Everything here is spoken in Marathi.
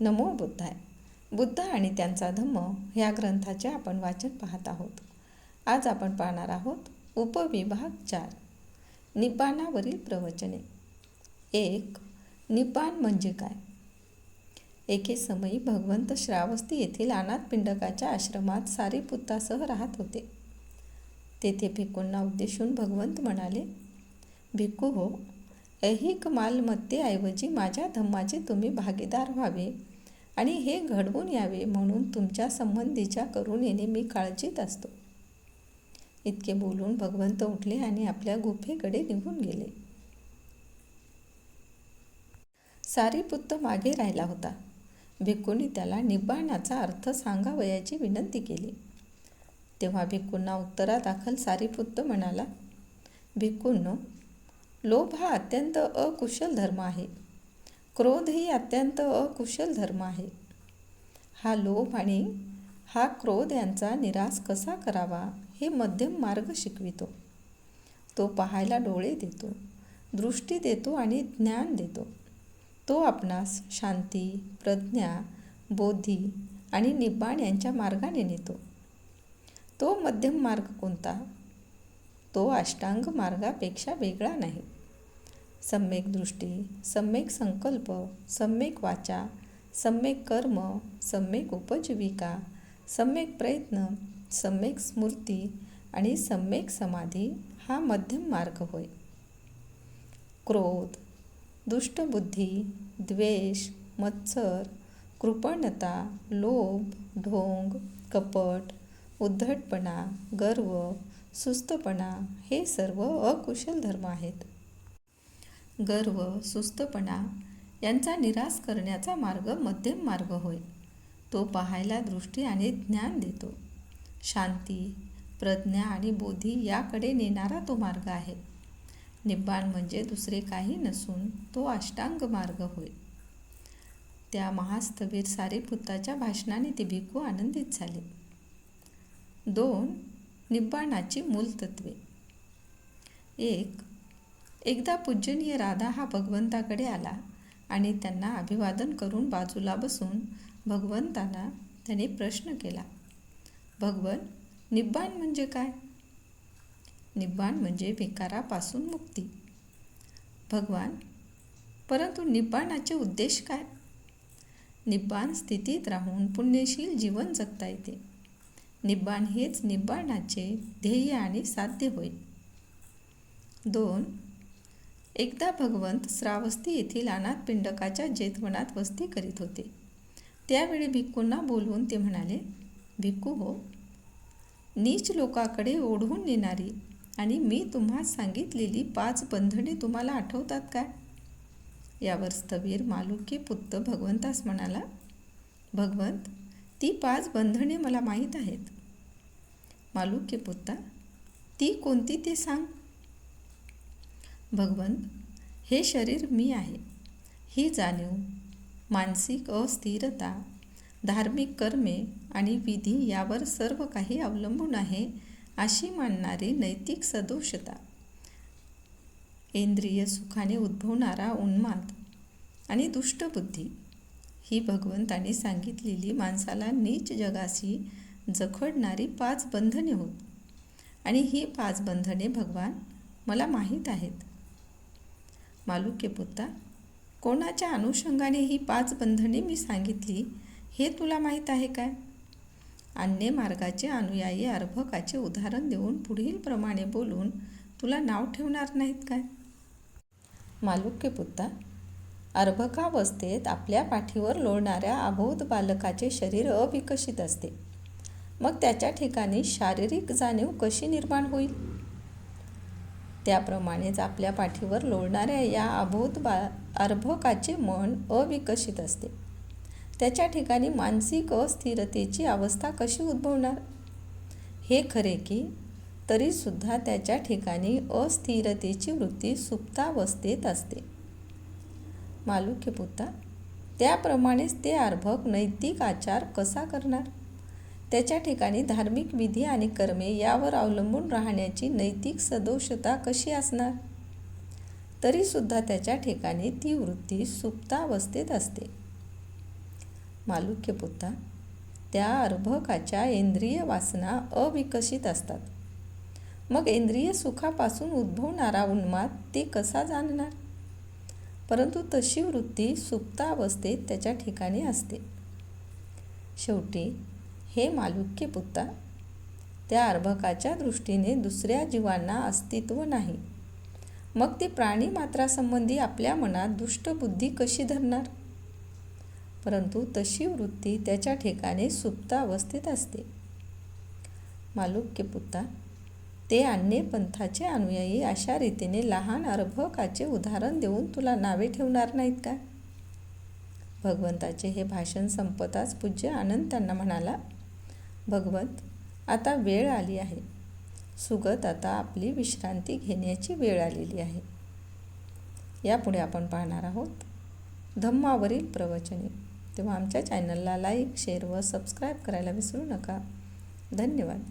नमो बुद्धाय. बुद्ध आणि त्यांचा धम्म ह्या ग्रंथाचे आपण वाचन पाहत आहोत. आज आपण पाहणार आहोत उपविभाग चार. निपाणावरील प्रवचने. एक निपाण म्हणजे काय? एके समयी भगवंत श्रावस्ती येथील अनाथ पिंडकाच्या आश्रमात सारीपुत्तासह राहत होते. तेथे भिकूंना उद्देशून भगवंत म्हणाले भिक्खू हो ऐहिक मालमत्तेऐवजी माझ्या धम्माचे तुम्ही भागीदार व्हावे आणि हे घडवून यावे म्हणून तुमच्या संबंधीच्या करुणेने मी काळजीत असतो. इतके बोलून भगवंत उठले आणि आपल्या गुफेकडे निघून गेले. सारीपुत्त मागे राहिला होता. भिक्कूंनी त्याला निब्बाणाचा अर्थ सांगावयाची विनंती केली. तेव्हा भिक्कूंना उत्तरादाखल सारीपुत्त म्हणाला भिक्कूंनो लोभ हा अत्यंत अकुशल धर्म आहे. क्रोध ही अत्यंत अकुशल धर्म आहे. हा लोभ आणि हा क्रोध यांचा निराश कसा करावा हे मध्यम मार्ग शिकवितो. तो पाहायला डोळे देतो दृष्टी देतो आणि ज्ञान देतो. तो आपणास शांती प्रज्ञा बोधी आणि निब्बाण यांच्या मार्गाने नेतो. तो मध्यम मार्ग कोणता? तो अष्टांग मार्गापेक्षा वेगळा नाही. सम्यक दृष्टी सम्यक संकल्प सम्यक वाचा सम्यक कर्म सम्यक उपजीविका सम्यक प्रयत्न सम्यक स्मृती आणि सम्यक समाधी हा मध्यम मार्ग होय. क्रोध दुष्टबुद्धी द्वेष मत्सर कृपणता लोभ ढोंग कपट उद्धटपणा गर्व सुस्तपणा हे सर्व अकुशल धर्म आहेत. गर्व सुस्तपणा यांचा निराश करण्याचा मार्ग मध्यम मार्ग होय. तो पाहायला दृष्टी आणि ज्ञान देतो. शांती प्रज्ञा आणि बोधी याकडे नेणारा तो मार्ग आहे. निब्बाण म्हणजे दुसरे काही नसून तो अष्टांग मार्ग होय. त्या महास्थवीर सारेपुताच्या भाषणाने ते भिकू आनंदित झाले. दोन निब्बाणाची मूलतत्वे. एक एकदा पूजनीय राधा हा भगवंताकडे आला आणि त्यांना अभिवादन करून बाजूला बसून भगवंतांना त्याने प्रश्न केला. भगवन निब्बाण म्हणजे काय? निब्बाण म्हणजे विकारापासून मुक्ती. भगवान परंतु निब्बाणाचे उद्देश काय? निब्बाण स्थितीत राहून पुण्यशील जीवन जगता येते. निब्बाण हेच निब्बाणाचे ध्येय आणि साध्य होईल दोन एकदा भगवंत श्रावस्ती येथील अनाथ पिंडकाच्या जेतवनात वस्ती करीत होते. त्यावेळी भिक्कूंना बोलवून ते म्हणाले भिक्कू हो नीच लोकाकडे ओढवून नेणारी आणि मी तुम्हा सांगितलेली पाच बंधने तुम्हाला आठवतात काय? यावर स्थवीर मालुकी पुत्त भगवंतास म्हणाला भगवंत ती पाच बंधने मला माहीत आहेत. मालुक्य पुत्ता ती कोणती ते सांग. भगवंत हे शरीर मी आहे. ही जाणीव मानसिक अस्थिरता धार्मिक कर्मे आणि विधी यावर सर्व काही अवलंबून आहे अशी मानणारी नैतिक सदोषता. इंद्रिय सुखाने उद्भवणारा उन्माद आणि दुष्टबुद्धी ही भगवंताने सांगितलेली माणसाला नीच जगाशी जखडणारी पाच बंधने होत. आणि ही पाच बंधने भगवान मला माहीत आहेत. मालुक्यपुत्ता कोणाच्या अनुषंगाने ही पाच बंधने मी सांगितली हे तुला माहीत आहे काय? अन्य मार्गाचे अनुयायी अर्भकाचे उदाहरण देऊन पुढील प्रमाणे बोलून तुला नाव ठेवणार नाहीत काय? मालुक्यपुत्ता अर्भकावस्थेत आपल्या पाठीवर लोळणाऱ्या अबोध बालकाचे शरीर अविकसित असते. मग त्याच्या ठिकाणी शारीरिक जाणीव कशी निर्माण होईल? त्याप्रमाणेच आपल्या पाठीवर लोळणाऱ्या या अभूत बा अर्भकाचे मन अविकसित असते. त्याच्या ठिकाणी मानसिक अस्थिरतेची अवस्था कशी उद्भवणार? हे खरे की तरीसुद्धा त्याच्या ठिकाणी अस्थिरतेची वृत्ती सुप्तावस्थेत असते. मालुक्यपुत्ता त्याप्रमाणेच ते अर्भक नैतिक आचार कसा करणार? त्याच्या ठिकाणी धार्मिक विधी आणि कर्मे यावर अवलंबून राहण्याची नैतिक सदोषता कशी असणार? तरीसुद्धा त्याच्या ठिकाणी ती वृत्ती सुप्तावस्थेत असते. मालुक्यपुत्ता त्या अर्भकाच्या इंद्रिय वासना अविकसित असतात. मग इंद्रिय सुखापासून उद्भवणारा उन्माद ते कसा जाणणार? परंतु तशी वृत्ती सुप्तावस्थेत त्याच्या ठिकाणी असते. शेवटी हे मालुक्यपुत्ता त्या अर्भकाच्या दृष्टीने दुसऱ्या जीवांना अस्तित्व नाही. मग ती प्राणी मात्रासंबंधी आपल्या मनात दुष्टबुद्धी कशी धरणार? परंतु तशी वृत्ती त्याच्या ठिकाणी सुप्त अवस्थेत असते. मालुक्यपुत्ता ते अन्य पंथाचे अनुयायी अशा रीतीने लहान अर्भकाचे उदाहरण देऊन तुला नावे ठेवणार नाहीत का? भगवंताचे हे भाषण संपताच पूज्य आनंद त्यांना म्हणाला भगवंत आता वेळ आली आहे. सुगत आता आपली विश्रांती घेण्याची वेळ आलेली आहे. यापुढे आपण पाहणार आहोत धम्मावरील प्रवचने. तेव्हा आमच्या चॅनलला लाईक शेअर व सबस्क्राईब करायला विसरू नका. धन्यवाद.